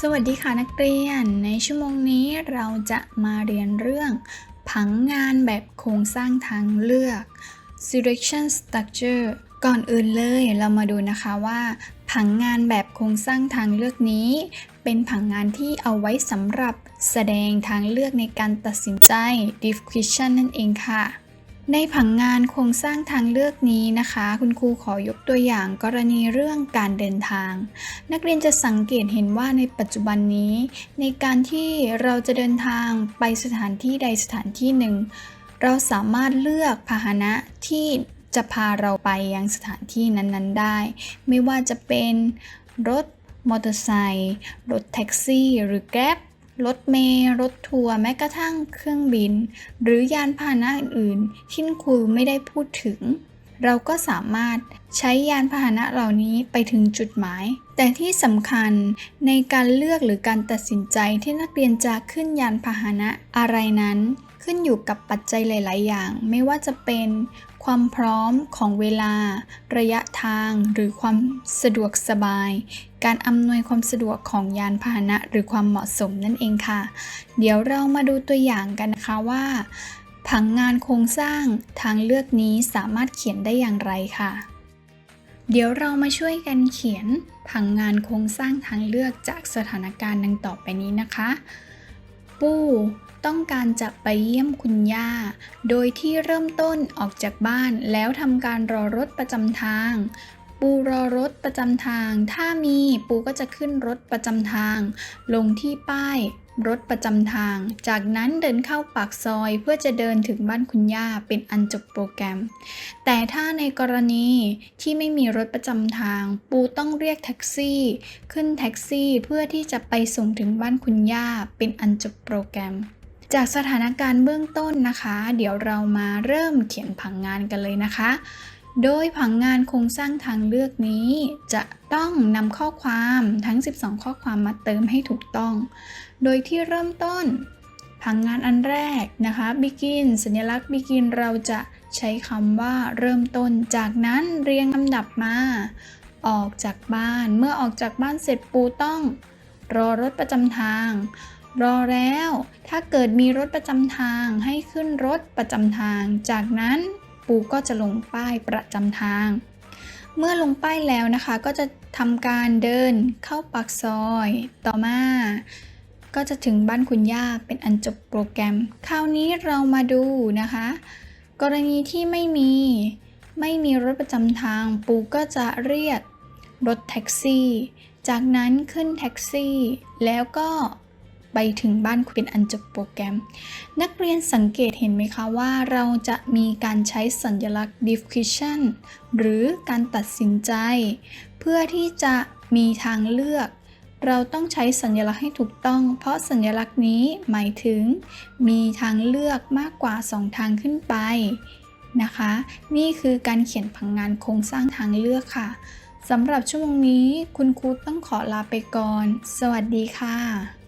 สวัสดีค่ะนักเรียน ในชั่วโมงนี้เราจะมาเรียนเรื่อง ผังงานแบบโครงสร้างทางเลือก selection structure ก่อนอื่นเลยเรามาดูนะคะว่า ผังงานแบบโครงสร้างทางเลือกนี้ เป็นผังงานที่เอาไว้สำหรับแสดงทางเลือกในการตัดสินใจ diffusion นั่นเองค่ะ ในผังงานโครงสร้างทางเลือกนี้นะคะ คุณครูขอยกตัวอย่างกรณีเรื่องการเดินทาง นักเรียนจะสังเกตเห็นว่าในปัจจุบันนี้ ในการที่เราจะเดินทางไปสถานที่ใดสถานที่หนึ่ง เราสามารถเลือกพาหนะที่จะพาเราไปยังสถานที่นั้นๆได้ ไม่ว่าจะเป็นรถมอเตอร์ไซค์รถแท็กซี่ หรือแกร็บ รถเมล์รถทัวร์แม้กระทั่งเครื่องบิน หรือยานพาหนะอื่นๆที่คุณครูไม่ได้พูดถึง เราก็สามารถใช้ยานพาหนะเหล่านี้ไปถึงจุดหมาย แต่ที่สำคัญในการเลือกหรือการตัดสินใจที่นักเรียนจะขึ้นยานพาหนะอะไรนั้น ขึ้นอยู่กับปัจจัยหลาย ๆ อย่าง ไม่ว่าจะเป็นความพร้อมของเวลา ระยะทาง หรือความสะดวกสบาย การอำนวยความสะดวกของยานพาหนะหรือความเหมาะสมนั่นเองค่ะ เดี๋ยวเรามาดูตัวอย่างกันนะคะว่า ผังงานโครงสร้างทางเลือกนี้สามารถเขียนได้อย่างไรค่ะ เดี๋ยวเรามาช่วยกันเขียนผังงานโครงสร้างทางเลือกจากสถานการณ์ดังต่อไปนี้นะคะ ปู้ต้องการจะไปเยี่ยมคุณย่า โดยที่เริ่มต้นออกจากบ้านแล้วทำการรอรถประจำทาง ปูรอรถประจำทาง ถ้ามีปูก็จะขึ้นรถประจำทาง ลงที่ป้าย รถประจำทาง จากนั้นเดินเข้าปากซอยเพื่อจะเดินถึงบ้านคุณย่าเป็นอันจบโปรแกรม แต่ถ้าในกรณีที่ไม่มีรถประจำทาง ปูต้องเรียกแท็กซี่ ขึ้นแท็กซี่เพื่อที่จะไปส่งถึงบ้านคุณย่าเป็นอันจบโปรแกรม จากสถานการณ์เบื้องต้นนะคะ เดี๋ยวเรามาเริ่มเขียนผังงานกันเลยนะคะ โดยผังงานโครงสร้างทางเลือกนี้ จะต้องนำข้อความทั้ง 12 ข้อความมาเติมให้ถูกต้อง โดยที่เริ่มต้น ผังงานอันแรกนะคะ begin สัญลักษณ์ begin เราจะใช้คำว่าเริ่มต้น จากนั้นเรียงลำดับมา ออกจากบ้าน เมื่อออกจากบ้านเสร็จปูต้อง รอรถประจำทาง รอแล้ว ถ้าเกิดมีรถประจำทางให้ขึ้นรถประจำทาง จากนั้น ปูก็จะลงป้ายประจำทาง เมื่อลงป้ายแล้วนะคะก็จะทำการเดินเข้าปากซอย ต่อมาก็จะถึงบ้านคุณย่าเป็นอันจบโปรแกรม คราวนี้เรามาดูนะคะ กรณีที่ไม่มีไม่มีรถประจำทาง ปูก็จะเรียกรถแท็กซี่ จากนั้นขึ้นแท็กซี่ แล้วก็ ไปถึงบ้านคุณเป็นอันจบโปรแกรม นักเรียนสังเกตเห็นไหมคะว่าเราจะมีการใช้สัญลักษณ์ diffusion หรือการตัดสินใจ เพื่อที่จะมีทางเลือก เราต้องใช้สัญลักษณ์ให้ถูกต้อง เพราะสัญลักษณ์นี้หมายถึง มีทางเลือกมากกว่า 2 ทางขึ้นไปนะคะ นี่คือการเขียนผังงานโครงสร้างทางเลือกค่ะสำหรับชั่วโมงนี้คุณครูต้องขอลาไปก่อน สวัสดีค่ะ